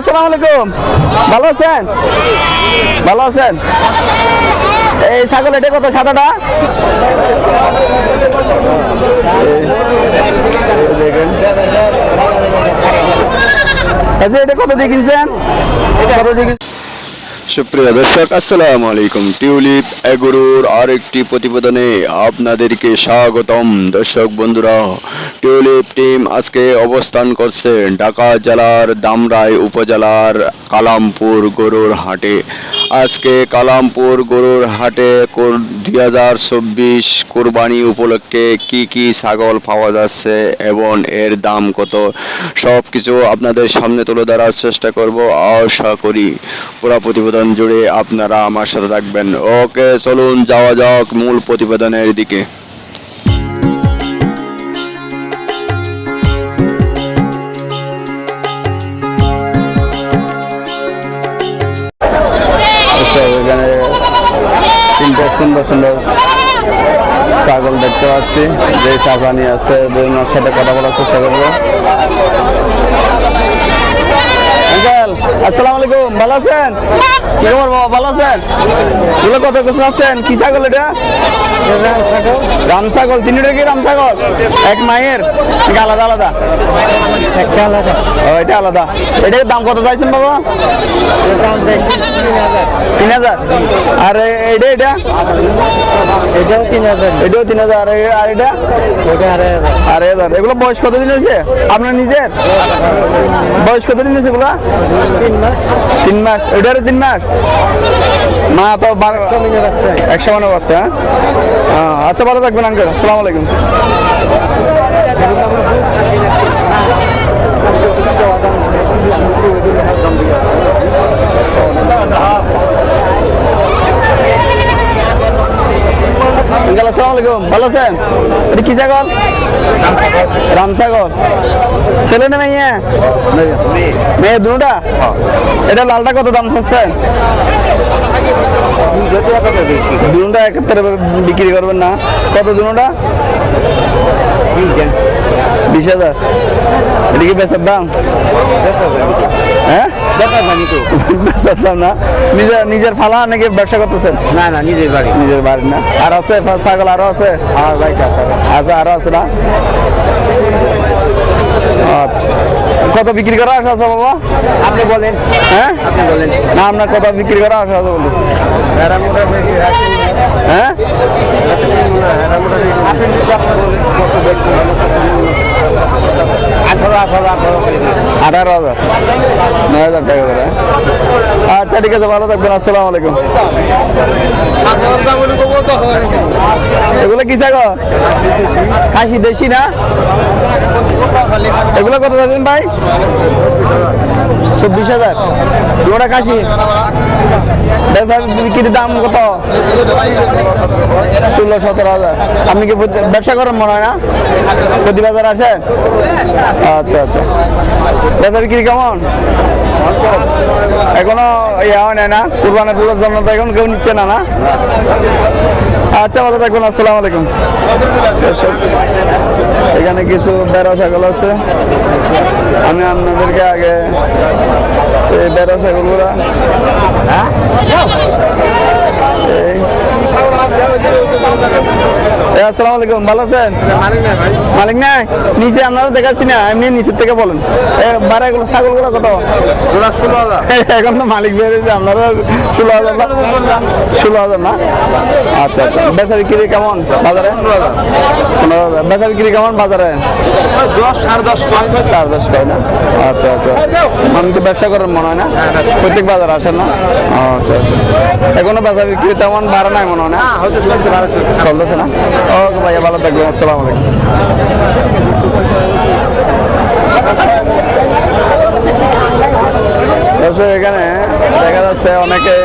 আসসালামু আলাইকুম। ভালো আছেন? ভালো আছেন? এই ছাগল এটা কত, সাদাটা? এটা কত দিয়ে কিনছেন? কত দিয়ে? সুপ্রিয় দর্শক, আসসালামু আলাইকুম। টিউলিপ, এগুরুর আরেকটি প্রতিবেদনে আপনাদেরকে স্বাগতম। দর্শক বন্ধুরা, টিউলিপ টিম আজকে অবস্থান করছে ঢাকা জেলার দামরাই উপজেলার কালামপুর গরুর হাটে। আজকে কালামপুর গরুর হাটে দুই হাজার চব্বিশ কোরবানি উপলক্ষে কি কি ছাগল পাওয়া যাচ্ছে এবং এর দাম কত? সব কিছু আপনাদের সামনে তুলে ধরার চেষ্টা করব। আশা করি পুরো প্রতিবেদন জুড়ে আপনারা আমার সাথে থাকবেন। ওকে, চলুন যাওয়া যাক মূল প্রতিবেদনের দিকে। সুন্দর সুন্দর ছাগল দেখতে পাচ্ছি যে চাপানি আছে দুজনের সাথে কথা বলার চেষ্টা করব। আসসালামু আলাইকুম ভালো আছেন? কি খবর বাবা ভালো আছেন? এগুলো কত কিছু আছেন? কি ছাগল এটা? রাম ছাগল তিনটা কি রাম ছাগল এক মায়ের? আলাদা আলাদা? একটা আলাদা। ও এটা আলাদা। এটার দাম কত চাইছেন বাবা? তিন হাজার। আর এটা এটা এটাও তিন হাজার। এটাও তিন হাজার। আর এটা আড়াই হাজার। আড়াই হাজার। এগুলো বয়স কতদিন হয়েছে? আপনার নিজের? বয়স কতদিন হয়েছে এগুলো? তিন মাস। তিন মাস। তিন মাস? মা তো একশো মানে আছে হ্যাঁ? হ্যাঁ, আচ্ছা ভালো থাকবেন আঙ্কেল আসসালামু আলাইকুম। আসসালামু ভালো আছেন? এটা কি ছাগল রাম ছাগল ছেলে না মেয়ে? মেয়ে দুটা? এটা লালটা কত দাম চাচ্ছেন? দুটা একত্রে বিক্রি করবেন না। কত দুটা? বিশ হাজার। এটা কি বেচার দাম? হ্যাঁ? না। নিজের নিজের ফালা নাকি ব্যবসা করতেছেন? না না নিজের বাড়ি। নিজের বাড়ির না। আর আছে ছাগল আরও আছে? আর বাড়িটা আচ্ছা আরও আছে না? আচ্ছা। কত বিক্রি করা আশা আছে বাবা? আপনি বলেন। হ্যাঁ? আপনি বলেন। না আপনার কত বিক্রি করা আশা আছে বলতেছি। হ্যাঁ। আপনি আঠারো আঠারো আঠারো আঠারো হাজার। নয় হাজার টাকা করে। আচ্ছা ঠিক আছে, ভালো থাকবেন। আসসালামু আলাইকুম। এগুলো কি ছাগল? খাসি দেশি না? এগুলো কত যাচ্ছেন ভাই? চব্বিশ হাজার। দুটা বেচা বিক্রির দাম কত? ষোলো, সতেরো হাজার। আপনি কি ব্যবসা করেন মনে হয় না? প্রতি বাজার আসে? আচ্ছা আচ্ছা। বেচা বিক্রি কেমন? এখনও ইয়া হয় না? কুরবানের দুধের জন্য তো এখন কেউ নিচ্ছে না না? আচ্ছা ভালো থাকবেন, আসসালামু আলাইকুম। এখানে কিছু বেড়া ছাগল আছে। আমি আপনাদেরকে আগে এই বেড়া ছাগলগুলা এই। আসসালামু আলাইকুম ভালো আছেন? মালিক নাই? নিচে আপনারা দেখাচ্ছি না এমনি নিচের থেকে বলেন। এ বাড়াগুলো ছাগলগুলো কত? ষোলো হাজার। এখন তো মালিক বেরিয়েছে আপনারা ষোলো হাজার না? ষোলো হাজার না? আচ্ছা আচ্ছা। বেচা বিক্রি কেমন বাজারে? পনেরো হাজার। বেচা বিক্রি কেমন বাজারে? দশ সাড়ে দশ চার দশ কয় না? আচ্ছা আচ্ছা। আমি তো ব্যবসা করার মনে হয় না? প্রত্যেক বাজার আসেন না? আচ্ছা আচ্ছা। এখনও বেচা বিক্রি তেমন বাড়ে নাই মনে হয় না? পারছে চলতেছে না? ওকে ভাইয়া ভালো থাকবেন আসসালামু আলাইকুম। এখানে দেখা যাচ্ছে অনেকে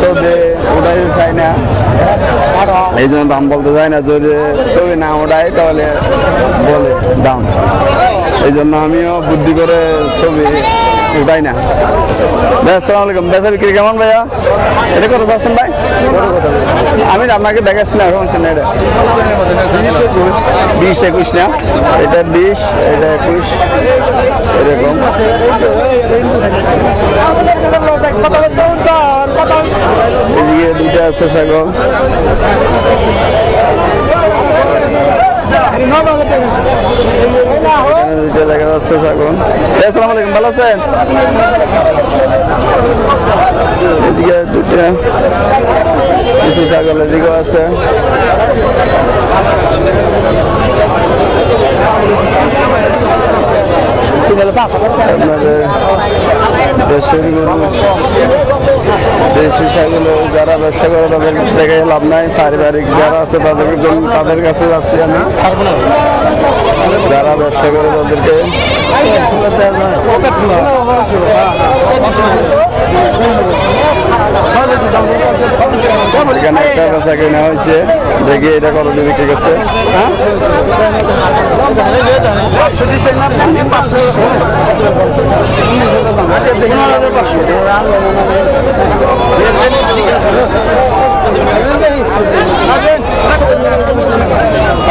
ছবি উঠাইতে চাই না। এই জন্য দাম বলতে চাই না যদি ছবি না ওঠাই তাহলে বলে দাম। এই জন্য আমিও বুদ্ধি করে ছবি উঠাই না? ভাই আসসালামু আলাইকুম। বেচা বিক্রি কেমন ভাইয়া? এটা কত চাচ্ছেন ভাই? আমি আপনাকে দেখাচ্ছি না এখন না এটা বিশ একুশ। না? এটা বিশ এটা একুশ এরকম। এদিকে দুইটা আছে ছাগল। দুইটা দেখা যাচ্ছে ভাই, আসসালামু আলাইকুম ভালো আছেন এদিকে দুইটা কিছু ছাগল এদিকেও আছে আপনাদের দেশের যারা ব্যবসা করে তাদের দেখে লাভ নাই পারিবারিক যারা আছে তাদের জন্য তাদের কাছে যাচ্ছি আমি যারা ব্যবসা করে তাদেরকে এখানে একটা বেচা কেনা হয়েছে। দেখি এটা কত বিক্রি করছে। হ্যাঁ?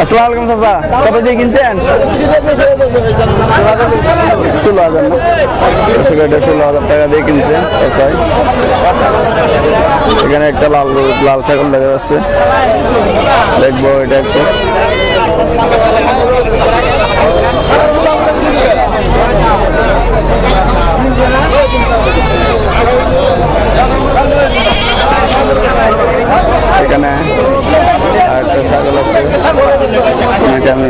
আসসালামু আলাইকুম চাচা, কত দিয়ে কিনছেন? ষোলো হাজার না? এটা ষোলো হাজার টাকা দিয়ে কিনছে চাচাই এখানে একটা লাল লাল ছাগল দেখা যাচ্ছে। দেখব এটা একটু। এখানে। আরেকটা ছাগল আছে ওনাকে আমি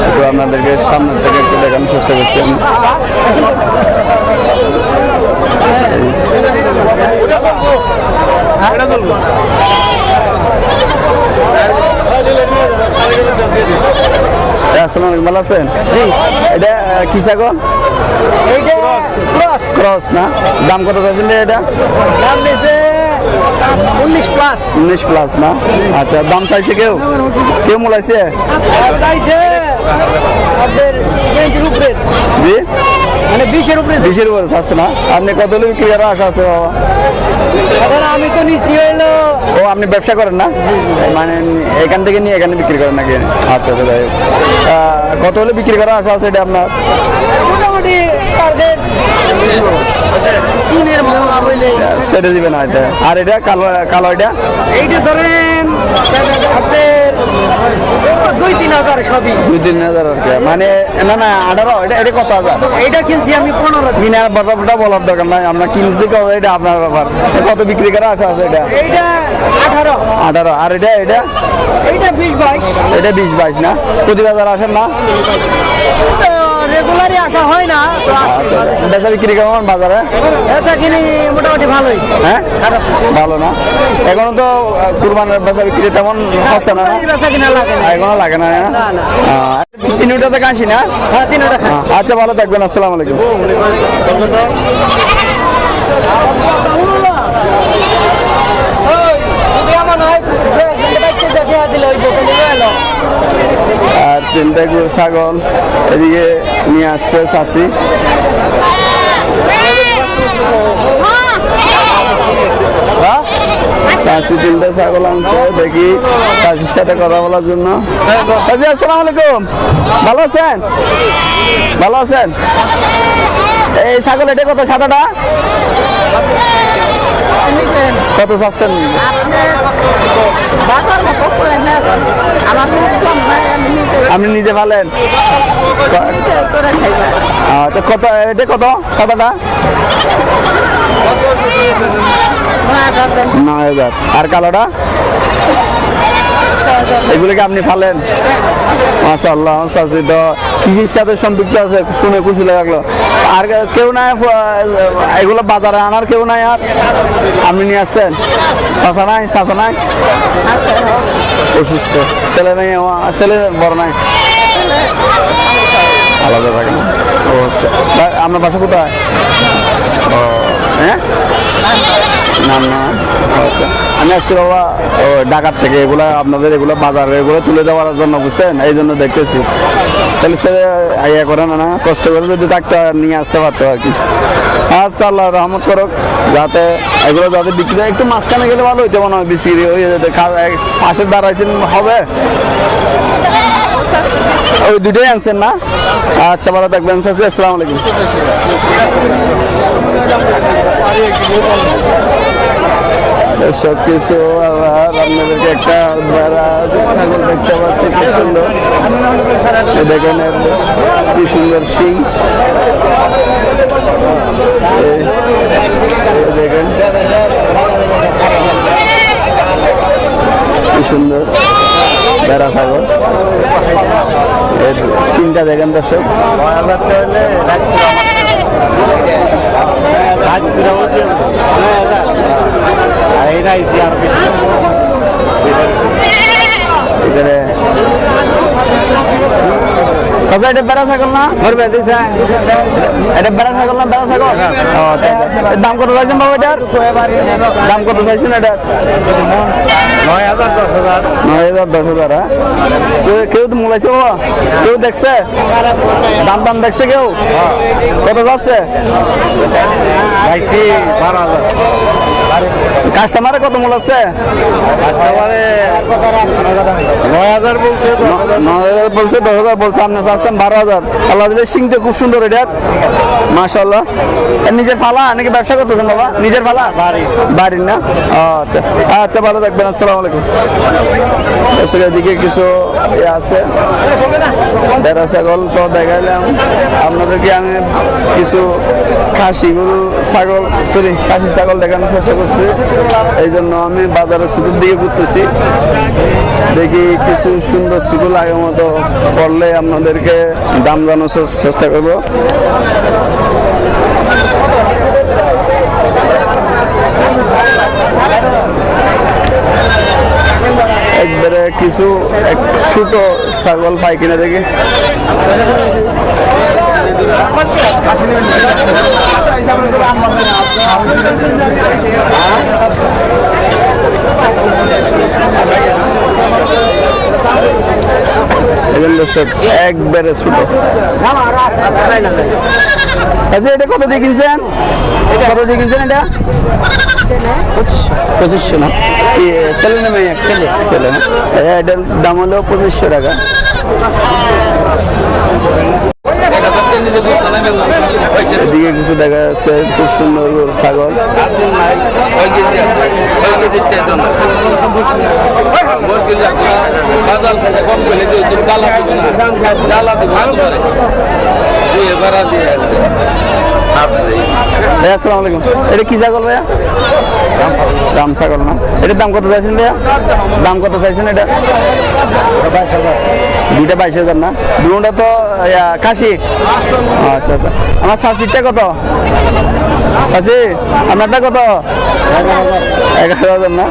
একটু আপনাদেরকে সামনের থেকে একটু দেখানোর চেষ্টা করছি আমি। এই, আসসালামু আলাইকুম ভালো আছেন? জি। এটা কি ছাগল? ক্রস। না? দাম কত চাইছেন এটা? উনিশ প্লাস। উনিশ প্লাস না? আচ্ছা দাম চাইছে কেউ? কেউ মোলাইছে চাইছে জি? মানে বিশের উপরে বিশের উপরে আসছে না। আপনি কত লোক বিক্রি করার আশা আছে বাবা? আমি তো নিচ্ছি হইল ও আপনি ব্যবসা করেন না? মানে এখান থেকে নিয়ে এখানে বিক্রি করেন নাকি? আচ্ছা আচ্ছা কত হলে বিক্রি করার আশা আছে এটা আপনার? মোটামুটি টার্গেট তিনের মতো লাভ হইলে সেটা দিবেন হয়তো আর এটা কালো কালো এটা? এইটা ধরেন দুই তিন হাজার সবই। দুই তিন হাজার আর কি। মানে না না আঠারো এটা এটা কত হাজার? এইটা কিনছি আমি পনেরো। কিনার ব্যাপারটা বলার দরকার নাই আমরা কিনছি কত এটা আপনার ব্যাপার। কত বিক্রি করা আশা আছে এটা? এইটা আঠারো। আঠারো আর এটা এটা? এইটা বিশ বাইশ। এটা বিশ বাইশ না? প্রতি বাজার আসেন না? রেগুলারই আসা হয় না বেচা বিক্রি কেমন বাজারে? বেচা কিনি মোটামুটি ভালোই। হ্যাঁ? ভালো না। এখনও তো কুরবানের বেচা বিক্রি তেমন হচ্ছে না? বেচা কিনা লাগে না। এখনও লাগে না। তিনটাতে কাশি না? হ্যাঁ তিনটা আচ্ছা ভালো থাকবেন। আসসালামু আলাইকুম যদি আমার হয় দেখিয়ে দিলে ওই দোকানে এলো আর তিনটা গরু ছাগল এদিকে নিয়ে আসছে চাষি। চাষি তিনটা ছাগল আনছে, দেখি চাষির সাথে কথা বলার জন্য। চাষি আসসালামু আলাইকুম। ভালো আছেন? ভালো আছেন? এই ছাগল এটা কত, সাদাটা? কত চাচ্ছেন আপনি নিজে ভালেন। আচ্ছা কত, এটা কত? সাদাটা? নয় হাজার। আর কালোটা? এগুলোকে আপনি ফালেন মাশাল্লাহ আল্লাহ তো কৃষির সাথে সম্পৃক্ত আছে, শুনে খুশি লাগল আর কেউ নাই এগুলো বাজারে আনার কেউ নাই আর। আপনি নিয়ে আসছেন? চাষা নাই চাষা নাই? অসুস্থ। ছেলে নেই ছেলে বড় নাই? আলাদা থাকে না। ও আচ্ছা। আপনার বাসা কোথায়? হ্যাঁ? না না। আচ্ছা। আমি আসছি বাবা ঢাকার থেকে এগুলা আপনাদের এগুলো বাজারে এগুলো তুলে দেওয়ার জন্য, বুঝছেন? এই জন্য দেখতেছি। তাহলে সে ইয়ে করে না না? কষ্ট করে যদি ডাক্তার নিয়ে আসতে পারতো আর কি। আচ্ছা আল্লাহ রহমত করুক, যাতে এগুলো যাতে বিক্রি হয়। একটু মাঝখানে গেলে ভালো হইতে মনে হয়, বিক্রি হয়ে যেতে। পাশে দাঁড়াইছেন হবে? ওই দুটোই আনছেন না? আচ্ছা ভালো থাকবেন চাচি আসসালামু আলাইকুম। আপনাদেরকে একটা দেখতে পাচ্ছি সুন্দর। কি সুন্দর সিং দেখেন। কি সুন্দর। বেড়া ছাগল। সিংটা দেখেন দর্শক। এখানে চাচা এটা বেড়া ছাগল না? এটা বেড়া ছাগল না বেড়া ছাগল? ও। দাম কত চাইছেন বাবা এটার? দাম কত চাইছেন এটার? নয় হাজার দশ হাজার। নয় হাজার দশ হাজার হ্যাঁ? কেউ তো মোলাইছে বাবা? কেউ দেখছে? দাম দাম দেখছে কেউ? কত যাচ্ছে? বারো হাজার। কাস্টমারে কত নয় হাজার বলছে দশ হাজার। নয় হাজার বলছে দশ হাজার বলছে আপনি চাচ্ছেন বারো হাজার। আল্লাহ দিলে খুব সুন্দর এটা। মাশাল্লাহ নিজের ফালা? নাকি ব্যবসা করতেছেন বাবা? নিজের ফালা? বাড়ির। না? আচ্ছা। আচ্ছা ভালো থাকবেন আসসালামু আলাইকুম। দর্শক এদিকে কিছু ইয়ে আছে। বেড়া ছাগল তো দেখাইলাম। আপনাদেরকে আমি কিছু খাসি গরু ছাগল সরি খাসি ছাগল দেখানোর চেষ্টা করছি। এই জন্য আমি বাজারে সুদূর দিকে ঘুরতেছি। দেখি কিছু সুন্দর সুদূর আগের মতো করলে আপনাদেরকে দাম জানানোর চেষ্টা করব। একবারে কিছু এক ছোট ছাগল পাই কিনা দেখি। একবারে ছোট। আচ্ছা এটা কত দিয়ে কিনছেন? কত দিয়ে কিনছেন এটা? পঁচিশশো না? ছেলে না মেয়ে? ছেলে। ছেলে না? এটার দাম হলো পঁচিশশো টাকা। এদিকে কিছু দেখা যাচ্ছে, খুব সুন্দর ছাগল। আসসালামু কি ছাগল ভাইয়া? রাম ছাগল না? এটার দাম কত চাইছেন ভাইয়া? দাম কত চাইছেন এটা? দুইটা বাইশ হাজার না? দুটা তো কাশি আচ্ছা আচ্ছা। আমার শাশিরটা কত? শাশি আপনারটা কত? এগারো হাজার না?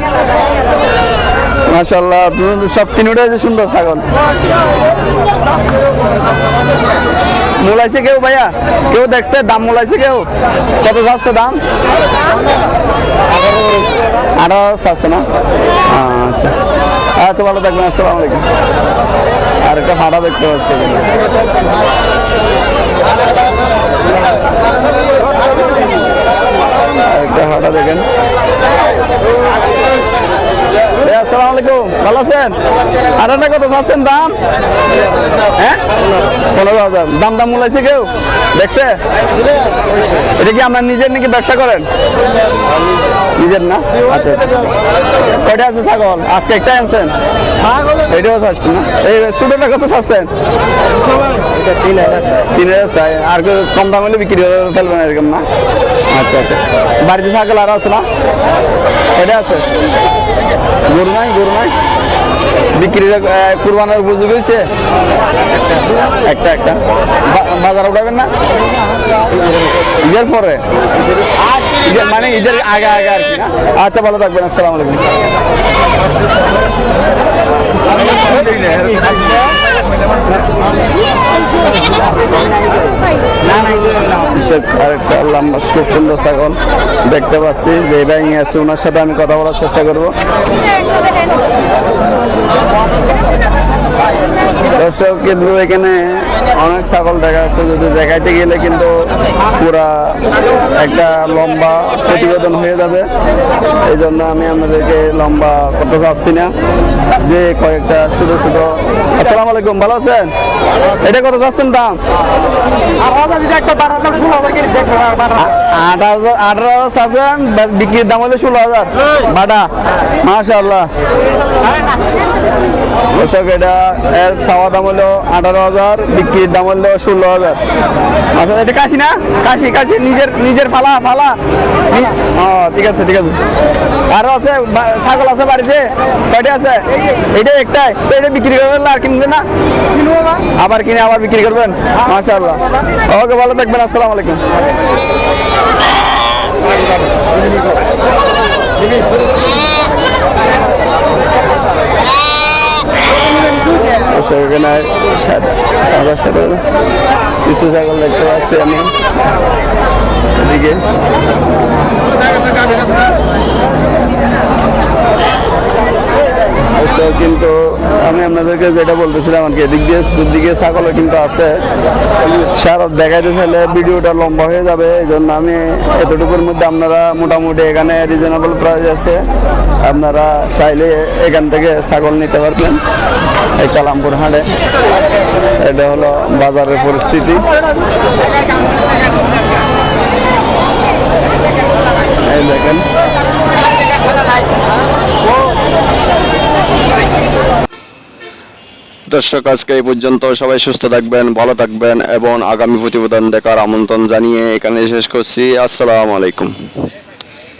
আপনার সব তিনটা সুন্দর ছাগল। মোলাইছে কেউ ভাইয়া? কেউ দেখছে? দাম মোলাইছে কেউ? কত যাচ্ছে দাম? আরও চাচ্ছে না? আচ্ছা। আচ্ছা ভালো থাকবেন, আসসালামু আলাইকুম। আর একটা ভাড়া দেখতে পাচ্ছি। একটা ভাড়া দেখেন। আসসালামু আলাইকুম ভালো আছেন? কত চাচ্ছেন দাম? হ্যাঁ? পনেরো হাজার। দাম দাম মূলাইছে কেউ? দেখছে? এটা কি আপনার নিজের নাকি ব্যবসা করেন? নিজের না? আচ্ছা আচ্ছা। কয়টা আছে ছাগল? আজকে একটা আনছেন? এটাও চাচ্ছেন না? এই ছোটটা কত চাচ্ছেন? তিন হাজার। চাই। আর কম দাম হলে বিক্রি করে ফেলবেন এরকম না? আচ্ছা আচ্ছা। বাড়িতে ছাগল আর আছে না? এটা আছে? গরু নাই গরু নাই? বিক্রির কুরবানের উপযোগী হয়েছে? একটা একটা। বাজার উঠাবেন না? ঈদের পরে? মানে ঈদের আগে আগে আর কি না? আচ্ছা ভালো থাকবেন, আসসালামু আলাইকুম। লম্বা, খুব সুন্দর ছাগল। দেখতে পাচ্ছি যে ভাই আছে, ওনার সাথে আমি কথা বলার চেষ্টা করব। দর্শক, কিন্তু এখানে অনেক ছাগল দেখা যাচ্ছে, যদি দেখাইতে গেলে কিন্তু পুরা একটা লম্বা প্রতিবেদন হয়ে যাবে। এই জন্য আমি আপনাদেরকে লম্বা করতে চাচ্ছি না, যে কয়েকটা ছোটো ছোটো আসসালামু আলাইকুম, ভালো আছেন? এটা কত চাচ্ছেন দাম? আট হাজার, আঠারো হাজার চাচ্ছেন, বিক্রির দাম হলে ষোলো হাজার। বাটা মাশাল্লাহ দর্শক, এটা এর চাওয়া দাম হলো আঠারো হাজার, বিক্রির দাম হলো ষোলো হাজার। আসলে এটা কাশি না? কাশি কাশি, নিজের নিজের ফালা ফালা। ও, ঠিক আছে ঠিক আছে। আরও আছে ছাগল আছে বাড়িতে? কয়টা আছে? এটা একটাই। তো এটা বিক্রি করবেন আর কিনবেন না? আবার কিনে, আবার বিক্রি করবেন? মাশাআল্লাহ। ওকে, ভালো থাকবেন, আসসালামু আলাইকুম। সাদা কিছু ছাগল দেখতে পাচ্ছি আমি এদিকে তো কিন্তু আমি আপনাদেরকে যেটা বলতেছিলাম আর কি, এদিক দিয়ে দুদিকে ছাগলও কিন্তু আছে। সারা দেখাইতে চাইলে ভিডিওটা লম্বা হয়ে যাবে এই জন্য আমি এতটুকুর মধ্যে আপনারা মোটামুটি এখানে রিজনেবল প্রাইস আছে। আপনারা চাইলে এখান থেকে ছাগল নিতে পারবেন। এই কালামপুর হাটে। এটা হলো বাজারের পরিস্থিতি। দেখেন। দর্শক, আজকে এই পর্যন্ত সবাই সুস্থ থাকবেন, ভালো থাকবেন এবং আগামী প্রতিবেদন দেখার আমন্ত্রণ জানিয়ে এখানে শেষ করছি। আসসালামু আলাইকুম।